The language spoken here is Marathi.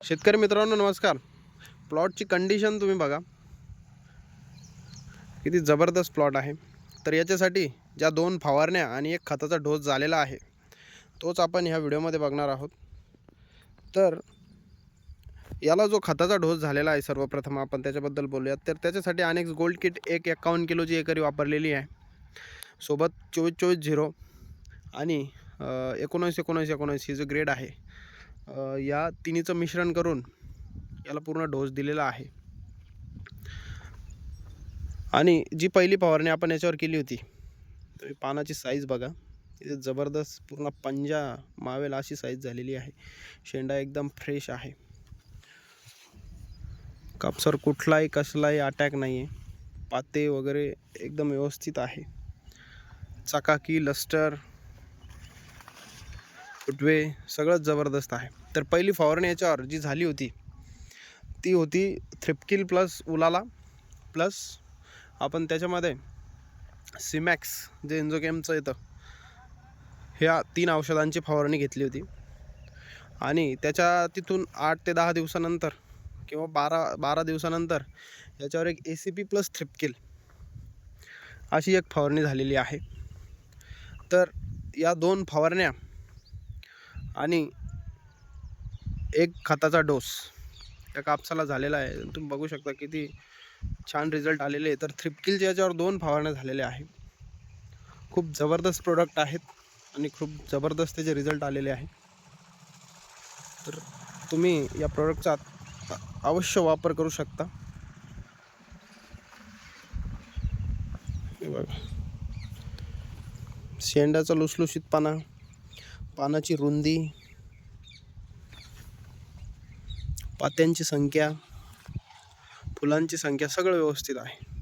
शेतकरी मित्रांनो नमस्कार. प्लॉटची कंडिशन तुम्ही बघा. किती जबरदस्त प्लॉट आहे. तर याच्यासाठी ज्या दोन फवारण्या आणि एक खताचा डोस झालेला आहे तोच आपण ह्या व्हिडिओमध्ये बघणार आहोत. तर याला जो खताचा डोस झालेला आहे सर्वप्रथम आपण त्याच्याबद्दल बोलूयात. तर त्याच्यासाठी अनेक गोल्ड किट एक एकावन्न किलोची एकरी वापरलेली आहे. सोबत चोवीस चोवीस झिरो आणि एकोणीस एकोणीस एकोणीस ही जो ग्रेड आहे या तिन्हीचं मिश्रण करून याला पूर्ण डोस दिलेला आहे. आणि जी पहिली फवारणी आपण याच्यावर केली होती तुम्ही पानाची साईज बघा. इथे जबरदस्त पूर्ण पंजा मावेल अशी साईज झालेली आहे. शेंडा एकदम फ्रेश आहे. कापसावर कुठलाही कसलाही अटॅक नाही आहे पाते वगैरे एकदम व्यवस्थित आहे. चकाकी लस्टर फुटवे सगळंच जबरदस्त आहे. तर पहिली फवारणी याच्यावर जी झाली होती ती होती थ्रिपकिल प्लस उलाला प्लस आपण त्याच्यामध्ये सिमॅक्स जे एन्झोकेमचं येतं ह्या तीन औषधांची फवारणी घेतली होती. आणि त्याच्या तिथून आठ ते दहा दिवसानंतर किंवा बारा बारा दिवसानंतर याच्यावर एक A C P plus thrip kill अशी एक फवारणी झालेली आहे. तर या दोन फवारण्या आणि एक खताचा डोस त्या कापसाला झालेला आहे. तुम्ही बघू शकता किती छान रिझल्ट आलेले तर थ्रिपकिलच्या याच्यावर दोन फवारण्या झालेल्या आहे खूप जबरदस्त प्रोडक्ट आहेत आणि खूप जबरदस्त त्याचे रिझल्ट आलेले आहे. तर तुम्ही या प्रोडक्टचा अवश्य वापर करू शकता. बघा. शेंडाचा लुसलुशीतपणा. पानाची रुंदी पात्यांची संख्या फुलांची संख्या सगळं व्यवस्थित आहे.